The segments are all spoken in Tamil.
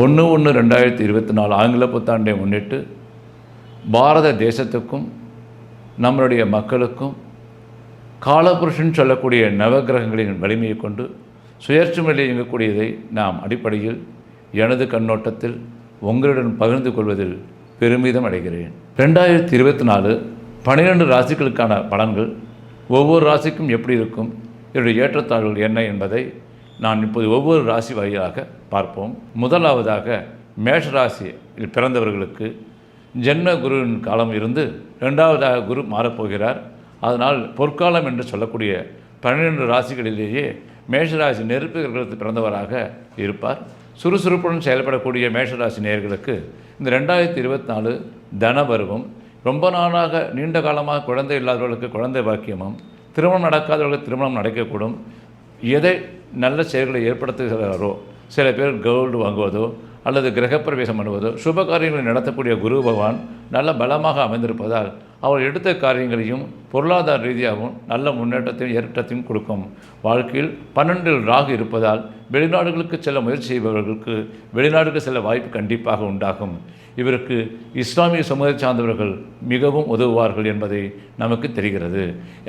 ஒன்று ஒன்று ரெண்டாயிரத்தி இருபத்தி நாலு ஆங்கில புத்தாண்டை முன்னிட்டு பாரத தேசத்துக்கும் நம்மளுடைய மக்களுக்கும் காலபுருஷன் சொல்லக்கூடிய நவகிரகங்களின் வலிமையை கொண்டு சுயேட்சை முறையில் இயங்கக்கூடியதை நாம் அடிப்படையில் எனது கண்ணோட்டத்தில் உங்களுடன் பகிர்ந்து கொள்வதில் பெருமிதம் அடைகிறேன். ரெண்டாயிரத்தி இருபத்தி நாலு பன்னிரெண்டு ராசிகளுக்கான பலன்கள் ஒவ்வொரு ராசிக்கும் எப்படி இருக்கும்? இதனுடைய ஏற்றத்தாழ்வுகள் என்ன என்பதை நான் இப்போது ஒவ்வொரு ராசி வாரியாக பார்ப்போம். முதலாவதாக மேஷ ராசியில் பிறந்தவர்களுக்கு ஜென்ம குருவின் காலம் இருந்து ரெண்டாவதாக குரு மாறப்போகிறார். அதனால் பொற்காலம் என்று சொல்லக்கூடிய பன்னிரெண்டு ராசிகளிலேயே மேஷராசி நெருப்பு கிரகத்தில் பிறந்தவராக இருப்பார். சுறுசுறுப்புடன் செயல்படக்கூடிய மேஷராசி நேர்களுக்கு இந்த ரெண்டாயிரத்தி இருபத்தி நாலு தன பருவம் ரொம்ப நாளாக நீண்ட காலமாக குழந்தை இல்லாதவர்களுக்கு குழந்தை பாக்கியமும் திருமணம் நடக்காதவர்களுக்கு திருமணம் நடக்கக்கூடும். எதை நல்ல செயல்களை ஏற்படுத்துகிறாரோ சில பேர் கோல்டு வாங்குவதோ அல்லது கிரகப்பிரவேசம் பண்ணுவதோ சுப காரியங்களை நடத்தக்கூடிய குரு பகவான் நல்ல பலமாக அமைந்திருப்பதால் அவர் எடுத்த காரியங்களையும் பொருளாதார ரீதியாகவும் நல்ல முன்னேற்றத்தையும் ஏற்றத்தையும் கொடுக்கும். வாழ்க்கையில் பன்னெண்டில் ராகு இருப்பதால் வெளிநாடுகளுக்கு செல்ல முயற்சி செய்பவர்களுக்கு வெளிநாடுக்கு செல்ல வாய்ப்பு கண்டிப்பாக உண்டாகும். இவருக்கு இஸ்லாமிய சமூகத்தை சார்ந்தவர்கள் மிகவும் உதவுவார்கள் என்பதை நமக்கு தெரிகிறது.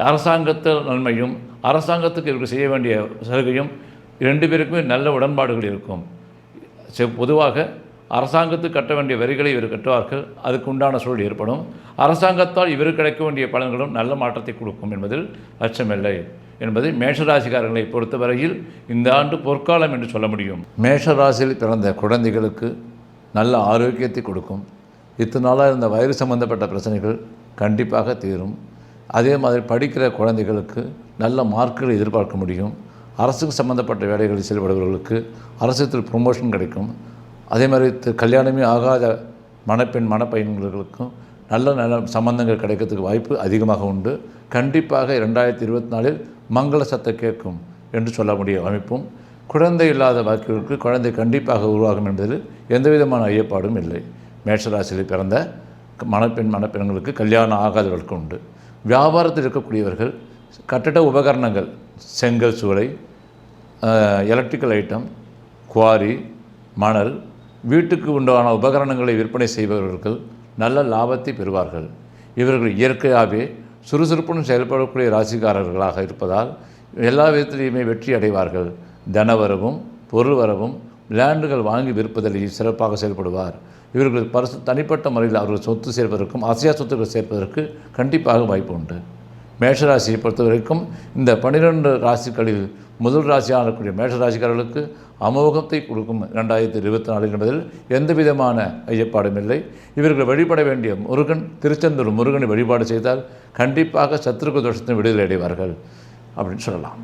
அரசாங்கத்தில் நன்மையும் அரசாங்கத்துக்கு இவருக்கு செய்ய வேண்டிய சலுகையும் ரெண்டு பேருக்குமே நல்ல உடன்பாடுகள் இருக்கும். பொதுவாக அரசாங்கத்துக்கு கட்ட வேண்டிய வரிகளை இவர் கட்டுவார்கள் அதுக்கு உண்டான சூழல் ஏற்படும். அரசாங்கத்தால் இவருக்கு கிடைக்க வேண்டிய பலன்களும் நல்ல மாற்றத்தை கொடுக்கும் என்பதில் அச்சமில்லை என்பதை மேஷராசிக்காரர்களை பொறுத்தவரையில் இந்த ஆண்டு பொற்காலம் என்று சொல்ல முடியும். மேஷராசியில் பிறந்த குழந்தைகளுக்கு நல்ல ஆரோக்கியத்தை கொடுக்கும். இத்தனை நாளாக இருந்த வயிறு சம்பந்தப்பட்ட பிரச்சனைகள் கண்டிப்பாக தீரும். அதே மாதிரி படிக்கிற குழந்தைகளுக்கு நல்ல மார்க்குகளை எதிர்பார்க்க முடியும். அரசுக்கு சம்மந்தப்பட்ட வேலைகளில் செயல்படுபவர்களுக்கு திரு ப்ரொமோஷன் கிடைக்கும். அதே மாதிரி கல்யாணமே ஆகாத மணப்பெண் மணப்பையன்களுக்கும் நல்ல நல்ல சம்பந்தங்கள் கிடைக்கிறதுக்கு வாய்ப்பு அதிகமாக உண்டு. கண்டிப்பாக ரெண்டாயிரத்தி இருபத்தி நாலில் மங்கள சத்தம் கேட்கும் என்று சொல்ல முடிய அமைப்பும். குழந்தை இல்லாத வாக்கிற்கு குழந்தை கண்டிப்பாக உருவாகும் என்பதில் எந்த விதமான ஐயப்பாடும் இல்லை. மேஷராசியில் பிறந்த மணப்பெண் மணப்பெண்களுக்கு கல்யாணம் ஆகாதவர்களுக்கு உண்டு. வியாபாரத்தில் இருக்கக்கூடியவர்கள் கட்டட உபகரணங்கள் செங்கல் சூளை எலக்ட்ரிக்கல் ஐட்டம் குவாரி மணல் வீட்டுக்கு உண்டான உபகரணங்களை விற்பனை செய்பவர்கள் நல்ல லாபத்தை பெறுவார்கள். இவர்கள் இயற்கையாகவே சுறுசுறுப்புடன் செயல்படக்கூடிய ராசிக்காரர்களாக இருப்பதால் எல்லா விதத்திலையுமே வெற்றி அடைவார்கள். தனவரவும் பொருள் வரவும் லேண்டுகள் வாங்கி விற்பதில் சிறப்பாக செயல்படுவார். இவர்கள் பரிசு தனிப்பட்ட முறையில் அவர்கள் சொத்து சேர்ப்பதற்கும் அசையா சொத்துக்கள் சேர்ப்பதற்கு கண்டிப்பாக வாய்ப்பு உண்டு. மேஷராசியை பொறுத்த வரைக்கும் இந்த பன்னிரெண்டு ராசிகளில் முதல் ராசியாக இருக்கக்கூடிய மேஷராசிக்காரர்களுக்கு அமோகத்தை கொடுக்கும் ரெண்டாயிரத்தி இருபத்தி நாலு என்பதில் எந்த விதமான ஐயப்பாடும் இல்லை. இவர்கள் வழிபட வேண்டிய முருகன் திருச்செந்தூர் முருகனை வழிபாடு செய்தால் கண்டிப்பாக சத்துருக்கு தோஷத்தின் விடுதலை அடைவார்கள் அப்படின்னு சொல்லலாம்.